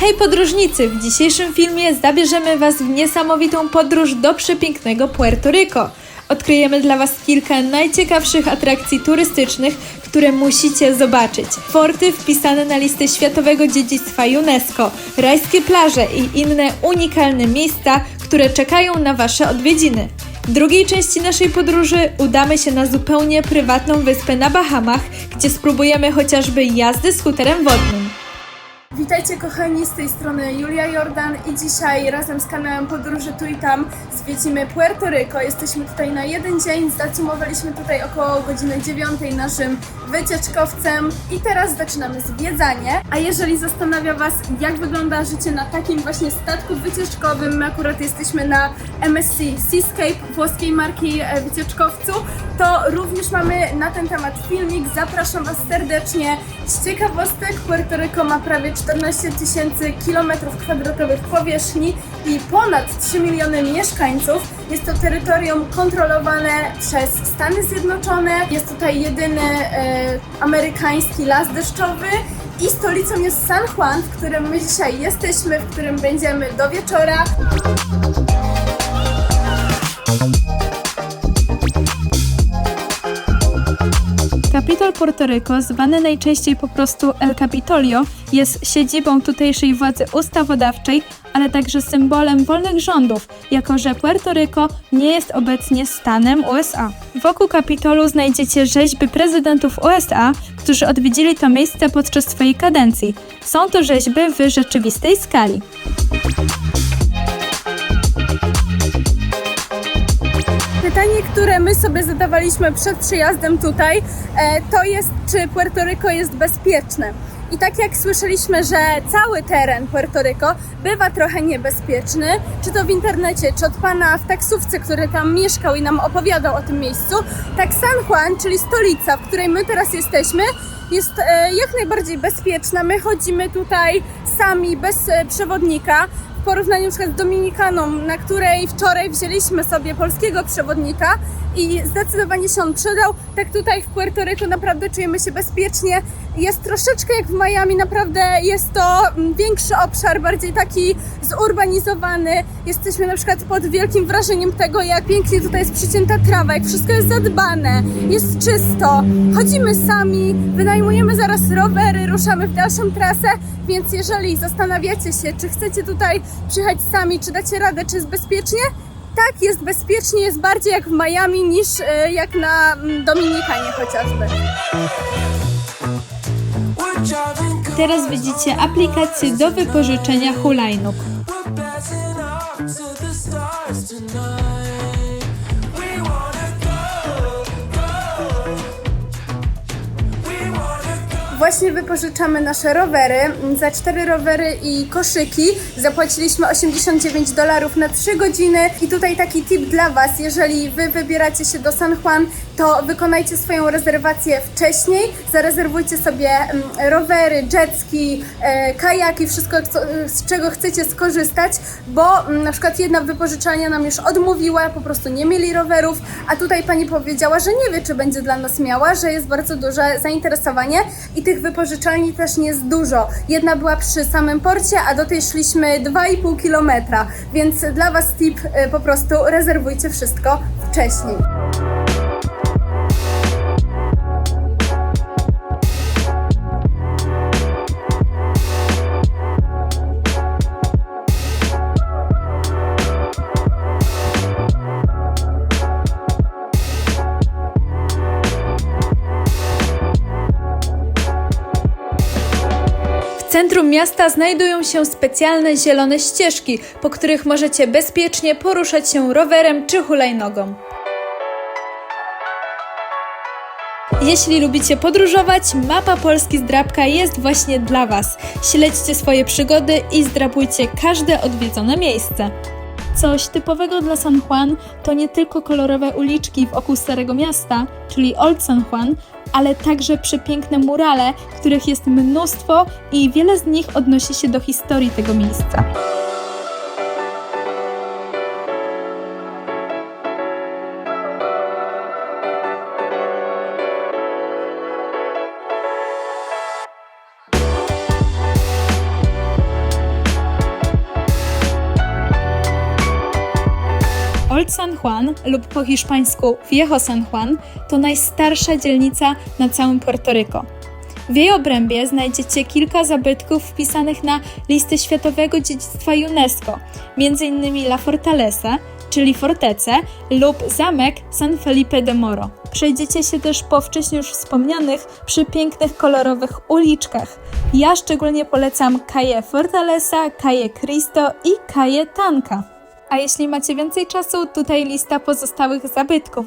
Hej podróżnicy! W dzisiejszym filmie zabierzemy Was w niesamowitą podróż do przepięknego Puerto Rico. Odkryjemy dla Was kilka najciekawszych atrakcji turystycznych, które musicie zobaczyć. Forty wpisane na listę Światowego Dziedzictwa UNESCO, rajskie plaże i inne unikalne miejsca, które czekają na Wasze odwiedziny. W drugiej części naszej podróży udamy się na zupełnie prywatną wyspę na Bahamach, gdzie spróbujemy chociażby jazdy skuterem wodnym. Witajcie kochani, z tej strony Julia Jordan i dzisiaj razem z kanałem Podróży Tu i Tam zwiedzimy Puerto Rico. Jesteśmy tutaj na jeden dzień, zacumowaliśmy tutaj około godziny 9 naszym wycieczkowcem i teraz zaczynamy zwiedzanie. A jeżeli zastanawia Was, jak wygląda życie na takim właśnie statku wycieczkowym, my akurat jesteśmy na MSC Seascape, włoskiej marki e, wycieczkowcu, to również mamy na ten temat filmik. Zapraszam Was serdecznie. Z ciekawostek Puerto Rico ma prawie 14 tysięcy kilometrów kwadratowych powierzchni i ponad 3 miliony mieszkańców. Jest to terytorium kontrolowane przez Stany Zjednoczone. Jest tutaj jedyny e, amerykański las deszczowy. I stolicą jest San Juan, w którym my dzisiaj jesteśmy, w którym będziemy do wieczora. Kapitol Puerto Rico, zwany najczęściej po prostu El Capitolio, jest siedzibą tutejszej władzy ustawodawczej, ale także symbolem wolnych rządów, jako że Puerto Rico nie jest obecnie stanem USA. Wokół Kapitolu znajdziecie rzeźby prezydentów USA, którzy odwiedzili to miejsce podczas swojej kadencji. Są to rzeźby w rzeczywistej skali. Pytanie, które my sobie zadawaliśmy przed przyjazdem tutaj, e, to jest, czy Puerto Rico jest bezpieczne. I tak jak słyszeliśmy, że cały teren Puerto Rico bywa trochę niebezpieczny, czy to w internecie, czy od pana w taksówce, który tam mieszkał i nam opowiadał o tym miejscu, tak San Juan, czyli stolica, w której my teraz jesteśmy, jest e, jak najbardziej bezpieczna. My chodzimy tutaj sami, bez e, przewodnika w porównaniu na przykład z Dominikaną, na której wczoraj wzięliśmy sobie polskiego przewodnika i zdecydowanie się on przydał. Tak tutaj w Puerto Rico naprawdę czujemy się bezpiecznie. Jest troszeczkę jak w Miami, naprawdę jest to mm, większy obszar, bardziej taki zurbanizowany. Jesteśmy na przykład pod wielkim wrażeniem tego, jak pięknie tutaj jest przycięta trawa, jak wszystko jest zadbane, jest czysto. Chodzimy sami, wynajmujemy zaraz rowery, ruszamy w dalszą trasę, więc jeżeli zastanawiacie się, czy chcecie tutaj przyjechać sami, czy dacie radę, czy jest bezpiecznie, tak, jest bezpiecznie, jest bardziej jak w Miami niż e, jak na mm, Dominikanie chociażby. Teraz widzicie aplikację do wypożyczenia hulajnóg. Właśnie wypożyczamy nasze rowery. Za cztery rowery i koszyki zapłaciliśmy 89 dolarów na 3 godziny. I tutaj taki tip dla Was, jeżeli Wy wybieracie się do San Juan, to wykonajcie swoją rezerwację wcześniej. Zarezerwujcie sobie mm, rowery, jetski, e, kajaki, wszystko z czego chcecie skorzystać, bo mm, na przykład jedna wypożyczalnia nam już odmówiła, po prostu nie mieli rowerów, a tutaj pani powiedziała, że nie wie, czy będzie dla nas miała, że jest bardzo duże zainteresowanie i tych wypożyczalni też nie jest dużo. Jedna była przy samym porcie, a do tej szliśmy 2,5 kilometra, więc dla Was tip, y, po prostu rezerwujcie wszystko wcześniej. Centrum miasta znajdują się specjalne zielone ścieżki, po których możecie bezpiecznie poruszać się rowerem czy hulajnogą. Jeśli lubicie podróżować, mapa Polski Zdrabka jest właśnie dla Was. Śledźcie swoje przygody i zdrabujcie każde odwiedzone miejsce. Coś typowego dla San Juan to nie tylko kolorowe uliczki wokół Starego Miasta, czyli Old San Juan, ale także przepiękne murale, których jest mnóstwo i wiele z nich odnosi się do historii tego miejsca. Old San Juan lub po hiszpańsku Viejo San Juan to najstarsza dzielnica na całym Puerto Rico. W jej obrębie znajdziecie kilka zabytków wpisanych na listę Światowego Dziedzictwa UNESCO, m.in. La Fortaleza, czyli fortecę, lub zamek San Felipe de Moro. Przejdziecie się też po wcześniej już wspomnianych przepięknych, kolorowych uliczkach. Ja szczególnie polecam Calle Fortaleza, Calle Cristo i Calle Tanca. A jeśli macie więcej czasu, tutaj lista pozostałych zabytków.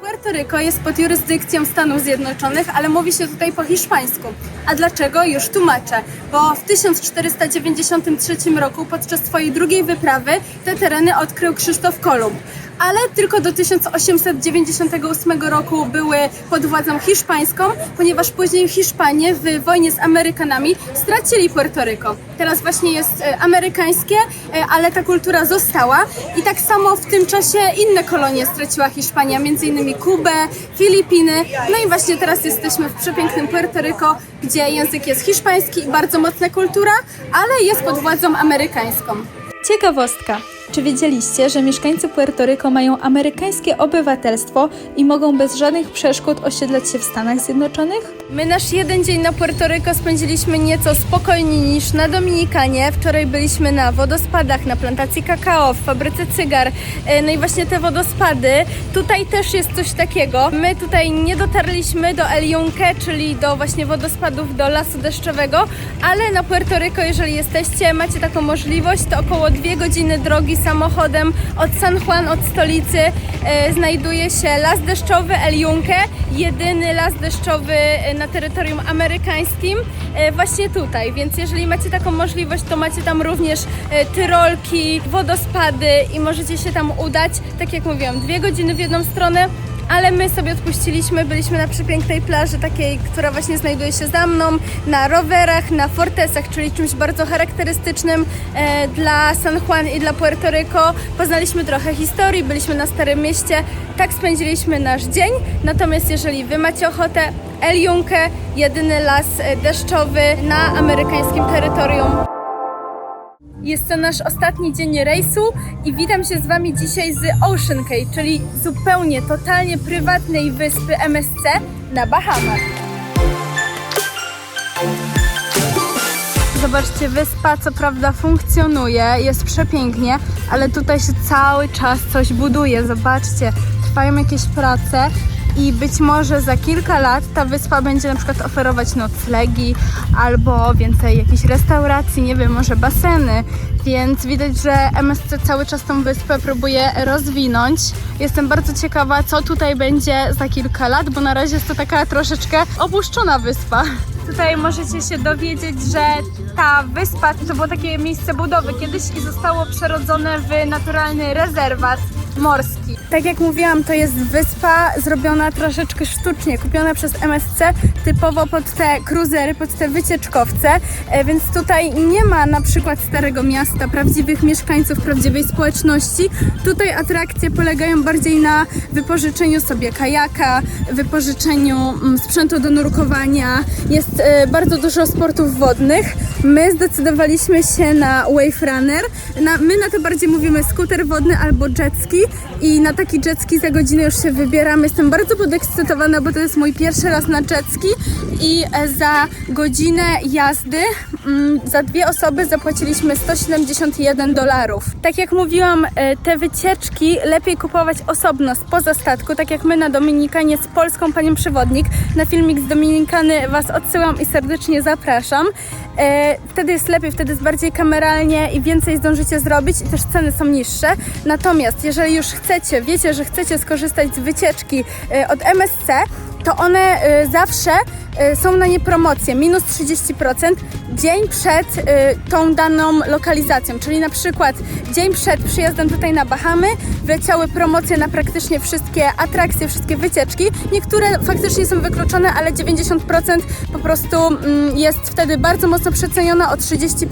Puerto Rico jest pod jurysdykcją Stanów Zjednoczonych, ale mówi się tutaj po hiszpańsku. A dlaczego? Już tłumaczę. Bo w 1493 roku podczas swojej drugiej wyprawy te tereny odkrył Krzysztof Kolumb. Ale tylko do 1898 roku były pod władzą hiszpańską, ponieważ później Hiszpanie w wojnie z Amerykanami stracili Puerto Rico. Teraz właśnie jest e, amerykańskie, e, ale ta kultura została i tak samo w tym czasie inne kolonie straciła Hiszpania, m.in. Kubę, Filipiny. No i właśnie teraz jesteśmy w przepięknym Puerto Rico, gdzie język jest hiszpański i bardzo mocna kultura, ale jest pod władzą amerykańską. Ciekawostka. Czy wiedzieliście, że mieszkańcy Puerto Rico mają amerykańskie obywatelstwo i mogą bez żadnych przeszkód osiedlać się w Stanach Zjednoczonych? My nasz jeden dzień na Puerto Rico spędziliśmy nieco spokojniej niż na Dominikanie. Wczoraj byliśmy na wodospadach, na plantacji kakao, w fabryce cygar. E, No i właśnie te wodospady. Tutaj też jest coś takiego. My tutaj nie dotarliśmy do El Yunque, czyli do właśnie wodospadów, do lasu deszczowego, ale na Puerto Rico, jeżeli jesteście, macie taką możliwość, to około dwie godziny drogi samochodem od San Juan, od stolicy, e, znajduje się las deszczowy El Yunque, jedyny las deszczowy e, na terytorium amerykańskim, e, właśnie tutaj. Więc jeżeli macie taką możliwość, to macie tam również tyrolki, wodospady i możecie się tam udać. Tak jak mówiłam, dwie godziny w jedną stronę. Ale my sobie odpuściliśmy, byliśmy na przepięknej plaży, takiej, która właśnie znajduje się za mną, na rowerach, na fortesach, czyli czymś bardzo charakterystycznym e, dla San Juan i dla Puerto Rico. Poznaliśmy trochę historii, byliśmy na Starym Mieście, tak spędziliśmy nasz dzień. Natomiast jeżeli Wy macie ochotę, El Yunque, jedyny las e, deszczowy na amerykańskim terytorium. Jest to nasz ostatni dzień rejsu i witam się z Wami dzisiaj z Ocean Cay, czyli zupełnie, totalnie prywatnej wyspy MSC na Bahamach. Zobaczcie, wyspa co prawda funkcjonuje, jest przepięknie, ale tutaj się cały czas coś buduje. Zobaczcie, trwają jakieś prace i być może za kilka lat ta wyspa będzie na przykład oferować noclegi albo więcej jakichś restauracji, nie wiem, może baseny. Więc widać, że MSC cały czas tą wyspę próbuje rozwinąć. Jestem bardzo ciekawa, co tutaj będzie za kilka lat, bo na razie jest to taka troszeczkę opuszczona wyspa. Tutaj możecie się dowiedzieć, że ta wyspa to było takie miejsce budowy kiedyś i zostało przerodzone w naturalny rezerwat morski. Tak jak mówiłam, to jest wyspa zrobiona troszeczkę sztucznie, kupiona przez MSC typowo pod te cruisery, pod te wycieczkowce, e, więc tutaj nie ma na przykład starego miasta, prawdziwych mieszkańców, prawdziwej społeczności. Tutaj atrakcje polegają bardziej na wypożyczeniu sobie kajaka, wypożyczeniu mm, sprzętu do nurkowania. Jest e, bardzo dużo sportów wodnych. My zdecydowaliśmy się na Wave Runner. Na, my na to bardziej mówimy skuter wodny albo jet ski i na taki jet ski za godzinę już się wybieramy. Jestem bardzo podekscytowana, bo to jest mój pierwszy raz na ski i e, za godzinę jazdy mm, za dwie osoby zapłaciliśmy 171 dolarów. Tak jak mówiłam, e, te wycieczki lepiej kupować osobno spoza statku, tak jak my na Dominikanie z polską panią przewodnik. Na filmik z Dominikany Was odsyłam i serdecznie zapraszam. E, Wtedy jest lepiej, wtedy jest bardziej kameralnie i więcej zdążycie zrobić i też ceny są niższe. Natomiast jeżeli już chcecie, wiecie, że chcecie skorzystać z wycieczki e, od MSC, to one e, zawsze są na nie promocje, minus 30% dzień przed e, tą daną lokalizacją, czyli na przykład dzień przed przyjazdem tutaj na Bahamy wleciały promocje na praktycznie wszystkie atrakcje, wszystkie wycieczki. Niektóre faktycznie są wykluczone, ale 90% po prostu mm, jest wtedy bardzo mocno przeceniona o 30%,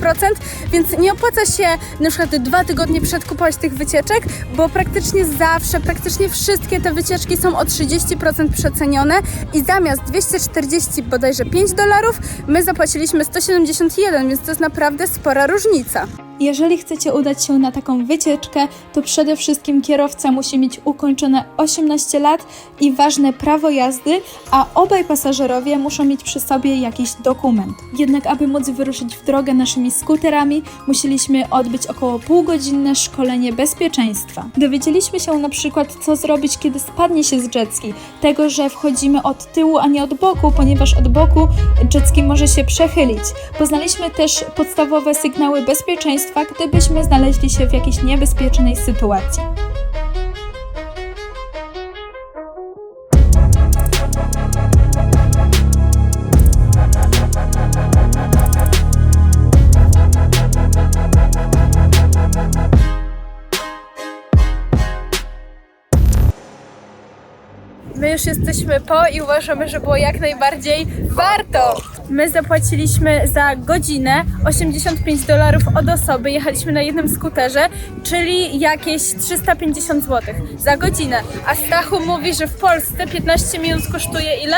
więc nie opłaca się na przykład dwa tygodnie przed kupować tych wycieczek, bo praktycznie zawsze, praktycznie wszystkie te wycieczki są o 30% przecenione i zamiast 240 bodajże 5 dolarów, my zapłaciliśmy 171, więc to jest naprawdę spora różnica. Jeżeli chcecie udać się na taką wycieczkę, to przede wszystkim kierowca musi mieć ukończone 18 lat i ważne prawo jazdy, a obaj pasażerowie muszą mieć przy sobie jakiś dokument. Jednak aby móc wyruszyć w drogę naszymi skuterami, musieliśmy odbyć około półgodzinne szkolenie bezpieczeństwa. Dowiedzieliśmy się na przykład, co zrobić, kiedy spadnie się z jetski. Tego, że wchodzimy od tyłu, a nie od boku, ponieważ od boku jetski może się przechylić. Poznaliśmy też podstawowe sygnały bezpieczeństwa, gdybyśmy znaleźli się w jakiejś niebezpiecznej sytuacji. My już jesteśmy po i uważamy, że było jak najbardziej warto. My zapłaciliśmy za godzinę 85 dolarów od osoby. Jechaliśmy na jednym skuterze, czyli jakieś 350 zł za godzinę. A Stachu mówi, że w Polsce 15 minut kosztuje ile?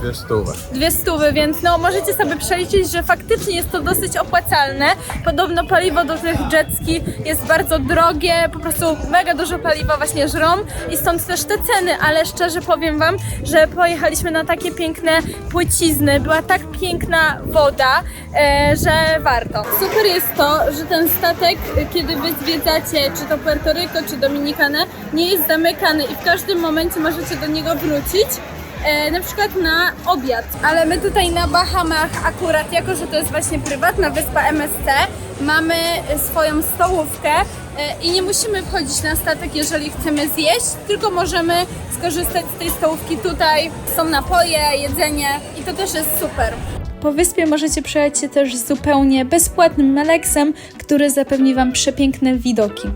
Dwie stówy. Dwie stówy, więc no możecie sobie przeliczyć, że faktycznie jest to dosyć opłacalne. Podobno paliwo do tych jetski jest bardzo drogie, po prostu mega dużo paliwa właśnie żrą i stąd też te ceny, ale szczerze powiem wam, że pojechaliśmy na takie piękne płycizny, była tak piękna woda, e, że warto. Super jest to, że ten statek, kiedy wy zwiedzacie czy to Puerto Rico, czy Dominikanę, nie jest zamykany i w każdym momencie możecie do niego wrócić e, na przykład na obiad. Ale my tutaj na Bahamach akurat, jako że to jest właśnie prywatna wyspa MSC, mamy swoją stołówkę i nie musimy wchodzić na statek, jeżeli chcemy zjeść, tylko możemy skorzystać z tej stołówki tutaj. Są napoje, jedzenie i to też jest super. Po wyspie możecie przejechać się też zupełnie bezpłatnym Meleksem, który zapewni Wam przepiękne widoki.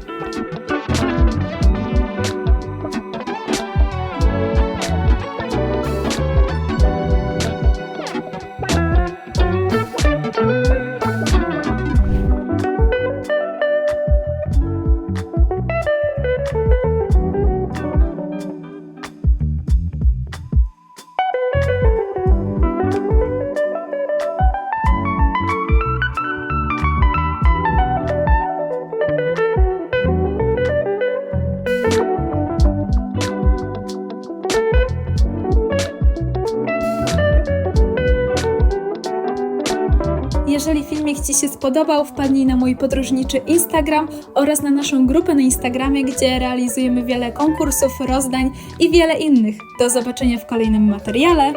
Jeżeli filmik Ci się spodobał, wpadnij na mój podróżniczy Instagram oraz na naszą grupę na Instagramie, gdzie realizujemy wiele konkursów, rozdań i wiele innych. Do zobaczenia w kolejnym materiale.